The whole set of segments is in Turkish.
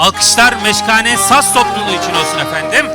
Alkışlar Meşkane Saz topluluğu için olsun efendim.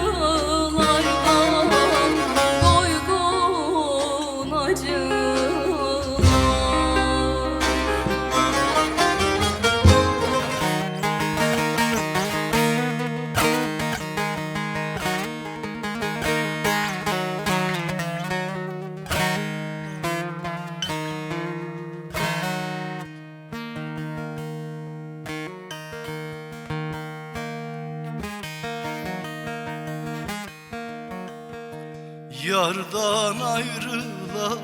Oh. Yardan ayrılalı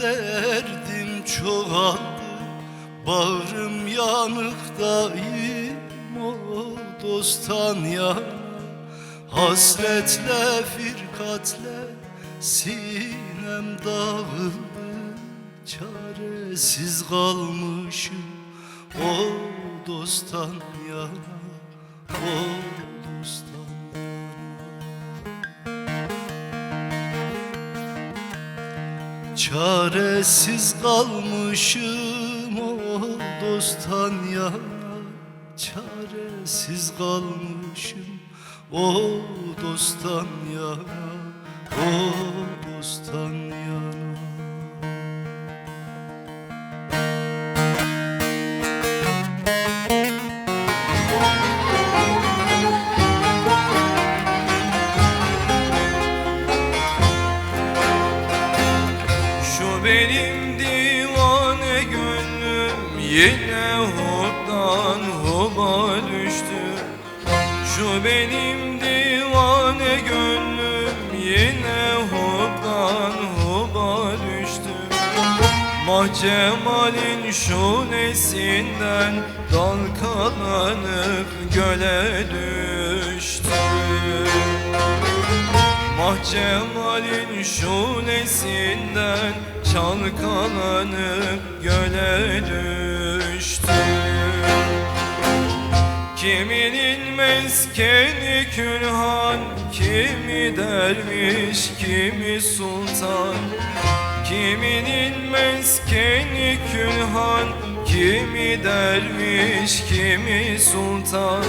derdim çoğaldı. Bağrım yanıktayım o dosttan yana Hasretle firkatle sinem dağıldı. Çaresiz kalmışım o dosttan yana. O Çaresiz kalmışım o dosttan yana Çaresiz kalmışım o dosttan yana O dosttan yana benim divane gönlüm. Yine hoptan hopa düştü. Şu benim divane gönlüm. Yine hoptan hopa düştü. Mahcemalin şunesinden dal kalanıp göle düştü. Mahcemalin şunesinden çalkalanıp göle düştü Kiminin meskeni külhan, kimi derviş, kimi sultan. Kiminin meskeni külhan, kimi derviş, kimi sultan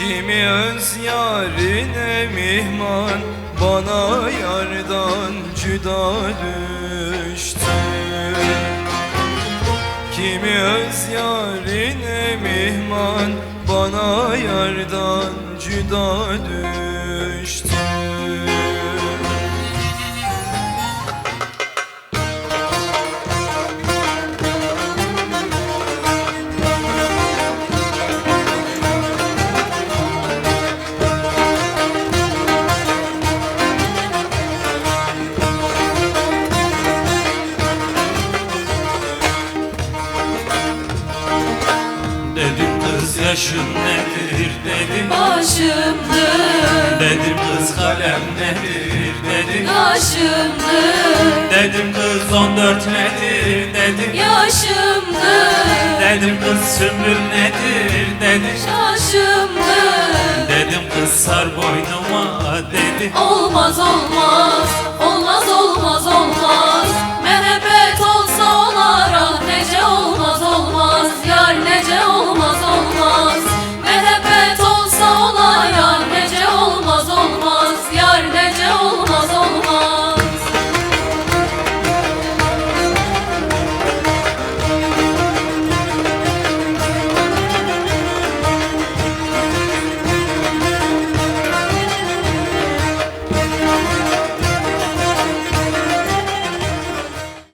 Kimi öz yarine mihman, bana yardan cüda düştü. Kimi öz yarine mihman Bana yardan cüda düştü yaşın nedir dedim Başımdır. Dedim kız kalem nedir dedim Yaşımdır. Dedim kız 14 nedir dedim Yaşımdır. Dedim kız sümbül nedir dedim Şaşımdır Dedim kız sar boynuma dedim Olmaz olmaz